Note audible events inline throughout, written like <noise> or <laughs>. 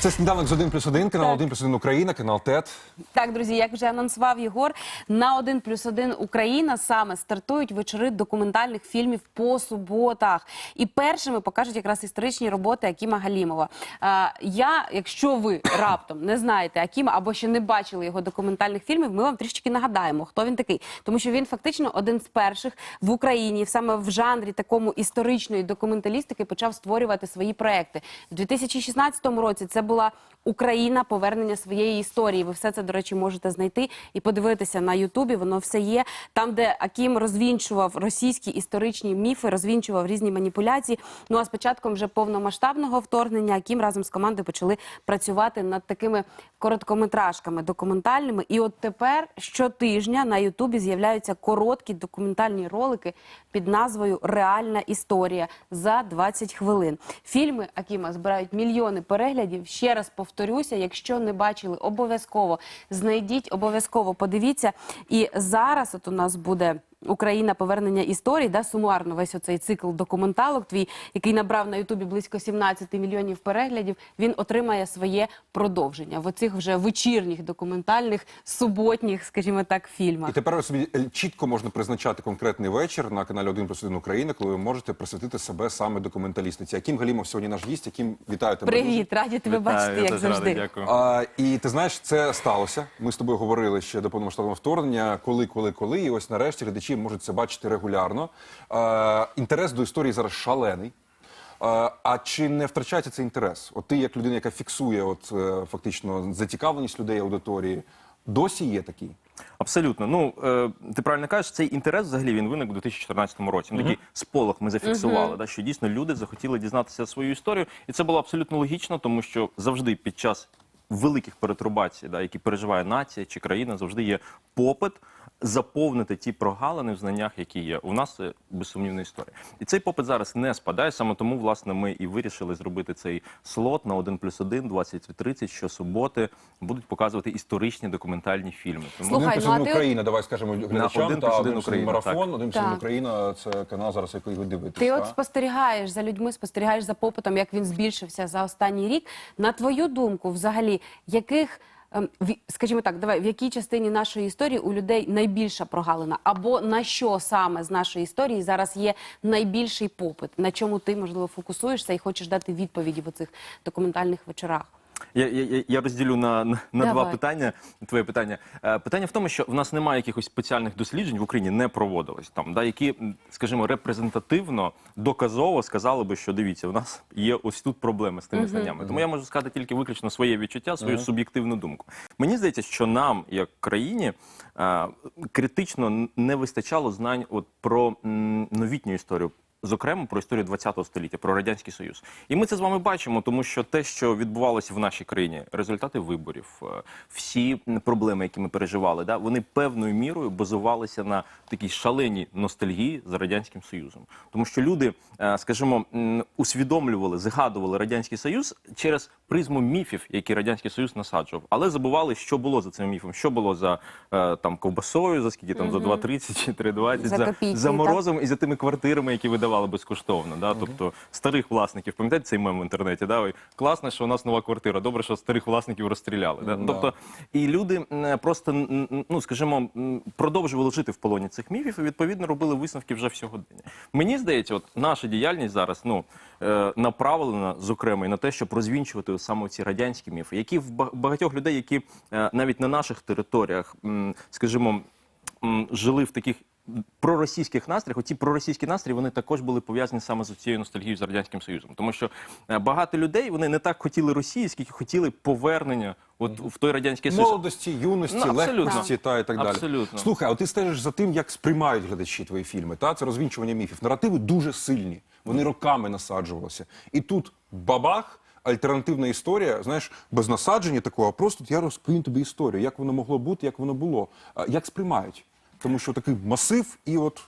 Це сніданок з 1 плюс 1, канал 1 плюс 1 Україна, канал ТЕТ. Так, друзі, як вже анонсував Єгор, на 1 плюс 1 Україна саме стартують вечори документальних фільмів по суботах. І першими покажуть якраз історичні роботи Акіма Галімова. Е, я, якщо ви раптом не знаєте Акіма або ще не бачили його документальних фільмів, ми вам трішки нагадаємо, хто він такий. Тому що він фактично один з перших в Україні, саме в жанрі такому історичної документалістики, почав створювати свої проекти. У 2016 році це була Україна, повернення своєї історії. Ви все це, до речі, можете знайти і подивитися на Ютубі. Воно все є там, де Акім розвінчував російські історичні міфи, розвінчував різні маніпуляції. Ну а з початком вже повномасштабного вторгнення Акім разом з командою почали працювати над такими короткометражками документальними. І от тепер щотижня на Ютубі з'являються короткі документальні ролики під назвою Реальна історія за 20 хвилин. Фільми Акіма збирають мільйони переглядів. Ще раз повторюся, якщо не бачили, обов'язково знайдіть, обов'язково подивіться. І зараз от у нас буде. Україна повернення історії, да, сумарно весь оцей цикл документалок, твій, який набрав на Ютубі близько 17 мільйонів переглядів, він отримає своє продовження в оцих вже вечірніх документальних суботніх, скажімо так, фільмах. І тепер собі е, чітко можна призначати конкретний вечір на каналі 1 плюс 1 Україна, коли ви можете присвятити себе саме документалістиці. Аким Галімов сьогодні наш гість, яким вітаю тебе. дуже. Привіт, раді тебе Вітаю, бачити, я як теж завжди. радий, дякую. А, і ти знаєш, це сталося. Ми з тобою говорили ще до повномасштабного вторгнення, коли, коли, коли. І ось нарешті глядачі можуть це бачити регулярно. А, інтерес до історії зараз шалений. А, а чи не втрачається цей інтерес? От ти, як людина, яка фіксує от, е, фактично зацікавленість людей аудиторії, досі є такий? Абсолютно. Ну е, ти правильно кажеш, цей інтерес взагалі він виник у 2014 році. Ну, Такий сполох ми зафіксували, да, що дійсно люди захотіли дізнатися свою історію, і це було абсолютно логічно, тому що завжди під час великих перетрубацій, да, які переживає нація чи країна, завжди є попит. Заповнити ті прогалини в знаннях, які є. У нас безсумнівна історія. І цей попит зараз не спадає. Саме тому, власне, ми і вирішили зробити цей слот на 1 плюс 1, 20.30, щосуботи будуть показувати історичні документальні фільми. Тому Слухай, один плюс ну, а ти- Україна, давай скажемо глядачам, «Один та плюс один один плюс один Україна», марафон, один плюс один Так. Україна, це канал зараз, який ви дивитесь. Ти та? от спостерігаєш за людьми, спостерігаєш за попитом, як він збільшився за останній рік. На твою думку, взагалі, яких, скажімо так, давай в якій частині нашої історії у людей найбільша прогалина, або на що саме з нашої історії зараз є найбільший попит, на чому ти можливо фокусуєшся і хочеш дати відповіді в оцих документальних вечорах? Я, я, я- розділю на, на, два питання. Твоє питання. Е, питання в тому, що в нас немає якихось спеціальних досліджень в Україні, не проводилось там, да, які, скажімо, репрезентативно, доказово сказали би, що дивіться, у нас є ось тут проблеми з тими знаннями. Тому я можу сказати тільки виключно своє відчуття, свою суб'єктивну думку. Мені здається, що нам, як країні, е, критично не вистачало знань от про новітню історію. Зокрема, про історію ХХ століття, про радянський союз, і ми це з вами бачимо, тому що те, що відбувалося в нашій країні, результати виборів, е, всі проблеми, які ми переживали, да, вони певною мірою базувалися на такій шаленій ностальгії за радянським союзом, тому що люди, е, скажімо, усвідомлювали, згадували радянський союз через призму міфів, які радянський союз насаджував, але забували, що було за цим міфом, що було за е, там ковбасою, за скільки там за 2,30 чи 3,20, За за, за морозом і за тими квартирами, які видавали безкоштовно. Да? Тобто старих власників, пам'ятаєте цей мем в інтернеті? Да? Ой, класно, що у нас нова квартира. Добре, що старих власників розстріляли. Да? Тобто, і люди м, просто, м, ну скажімо, м, продовжували жити в полоні цих міфів і відповідно робили висновки вже в сьогодення. Мені здається, от наша діяльність зараз ну е, направлена, зокрема, і на те, щоб розвінчувати саме ці радянські міфи, які в ба- багатьох людей, які е, навіть на наших територіях, м, скажімо, м, жили в таких проросійських настроях, оці проросійські настрої вони також були пов'язані саме з цією ностальгією з радянським союзом, тому що е, багато людей вони не так хотіли Росії, скільки хотіли повернення от в той радянський союз. Молодості, юності, Ну, легкості та і так далі. Абсолютно. Слухай, а ти стежиш за тим, як сприймають глядачі твої фільми. Та це розвінчування міфів. Наративи дуже сильні. Вони роками насаджувалися. І тут бабах. Альтернативна історія, знаєш, без насадження такого, а просто я розповім тобі історію, як воно могло бути, як воно було, як сприймають. Тому що такий масив, і от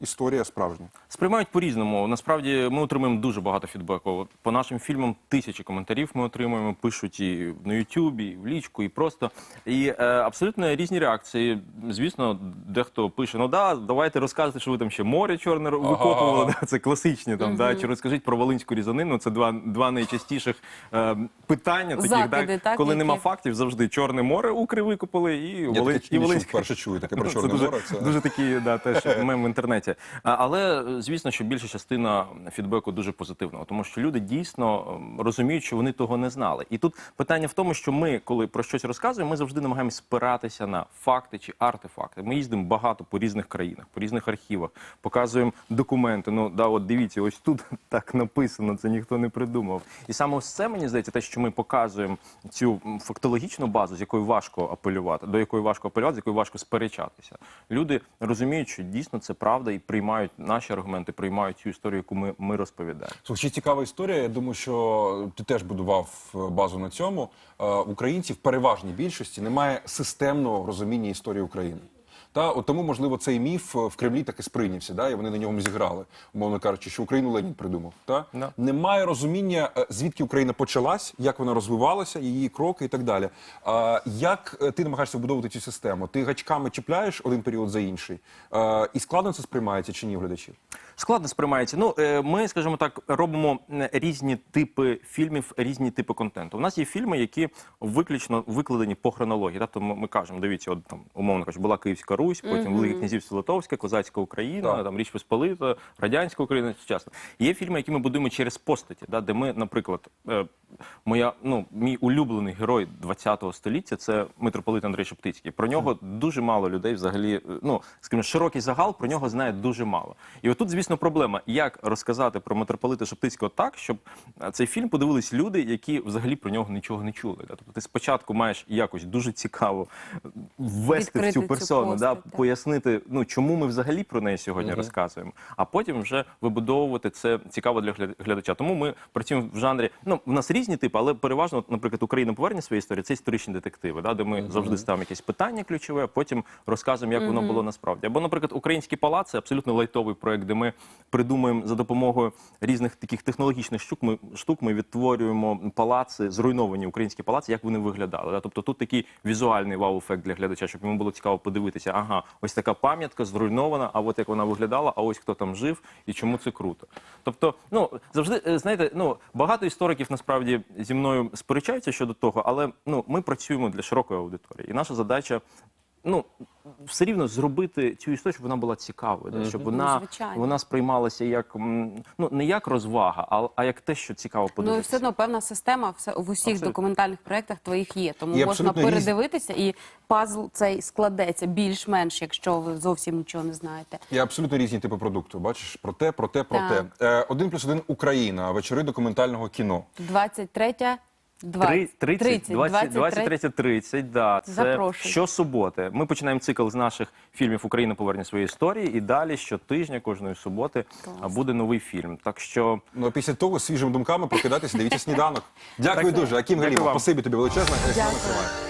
історія справжня. Сприймають по-різному. Насправді ми отримуємо дуже багато фідбеку. По нашим фільмам тисячі коментарів ми отримуємо, пишуть і на Ютубі, і в лічку, і просто. І е, абсолютно різні реакції. Звісно, дехто пише: ну да, давайте розказуйте, що ви там ще море чорне викопували. Да, це класичні там. Да, чи розкажіть про Волинську різанину. Це два, два найчастіших е, питання, таких, Закиди, да, так, коли які- нема фактів, завжди чорне море укри викопали, і Я Волинь, таке вперше чую таке про <laughs> Чорне це дуже, море. Це... дуже такий, да, теж мем в інтернеті. А, Але е, звісно, що більша частина фідбеку дуже позитивного, тому що люди дійсно розуміють, що вони того не знали. І тут питання в тому, що ми, коли про щось розказуємо, ми завжди намагаємося спиратися на факти чи артефакти. Ми їздимо багато по різних країнах, по різних архівах, показуємо документи. Ну да, от дивіться, ось тут <laughs> так написано, це ніхто не придумав. І саме ось це мені здається, те, що ми показуємо цю фактологічну базу, з якою важко апелювати, до якої важко апелювати, з якою важко сперечатися. Люди розуміють, що дійсно це правда, і приймають наші аргументи, приймають цю історію, яку ми, ми розповідаємо. Слухай, цікава історія. Я думаю, що ти теж будував е, базу на цьому. українці Українців в переважній більшості немає системного розуміння історії України. Та от тому, можливо, цей міф е, в Кремлі таки сприйнявся, да, і вони на ньому зіграли, умовно кажучи, що Україну Ленін придумав. Та no. немає розуміння, е, звідки Україна почалась, як вона розвивалася, її кроки і так далі. А як е, ти намагаєшся вбудовувати цю систему? Ти гачками чіпляєш один період за інший, а, і складно це сприймається чи ні глядачі? Складно сприймається. Ну е, ми, скажімо так, робимо різні типи фільмів, різні типи контенту. У нас є фільми, які виключно викладені по хронології. Тобто ми, кажемо, дивіться, от там умовно кажучи, була Київська Русь, потім Велике Князівство Литовське, Козацька Україна, там Річ Посполита, Радянська Україна сучасна. Є фільми, які ми будуємо через постаті, да, де ми, наприклад, е, моя ну мій улюблений герой ХХ століття це митрополит Андрій Шептицький. Про нього дуже мало людей взагалі. е, Ну скажімо, широкий загал про нього знає дуже мало. І отут, звісно, проблема, як розказати про митрополита Шептицького так, щоб е, цей фільм подивились люди, які взагалі про нього нічого не чули. Да? Тобто ти спочатку маєш якось дуже цікаво ввести в Відкрити цю цю персону, да, постать, так. пояснити, ну чому ми взагалі про неї сьогодні розказуємо, а потім вже вибудовувати це цікаво для гля- глядача. Тому ми працюємо в жанрі. Ну в нас різні типи, але переважно, от, наприклад, Україна повернення своєї історії це історичні детективи, да, де ми завжди ставимо якесь питання ключове, а потім розказуємо, як воно було насправді. Або, наприклад, український палац це абсолютно лайтовий проект, де ми придумуємо за допомогою різних таких технологічних штук. Ми штук ми відтворюємо палаци, зруйновані українські палаци, як вони виглядали. Да? Тобто тут такий візуальний вау-ефект для глядача, щоб йому було цікаво подивитися. Ага, ось така пам'ятка зруйнована, а от як вона виглядала, а ось хто там жив і чому це круто. Тобто, ну завжди е, знаєте, ну багато істориків насправді зі мною сперечаються щодо того, але ну ми працюємо для широкої аудиторії, і наша задача. Ну, все рівно зробити цю історію, щоб вона була цікавою, да, щоб вона, звичайно. вона сприймалася як м, ну не як розвага, а, а як те, що цікаво Ну і подивитися. все одно певна система все в усіх Абсолютно. документальних проєктах твоїх є. Тому І можна абсолютно різні- передивитися, і пазл цей складеться більш-менш, якщо ви зовсім нічого не знаєте. Є абсолютно різні типи продукту. Бачиш, про те, про те, про Так. те. Е, Один плюс один Україна. Вечори документального кіно. 23 Три- 30, 20, 23, 30, да. Це Запрошую. щосуботи. Ми починаємо цикл з наших фільмів Україна поверне своєї історії, і далі щотижня, кожної суботи а, буде новий фільм. Так що Ну а після того свіжими думками прокидатися, дивіться сніданок. Дякую Так. дуже. Аким Дякую Галімов, вам. спасибі тобі величезне. Дякую.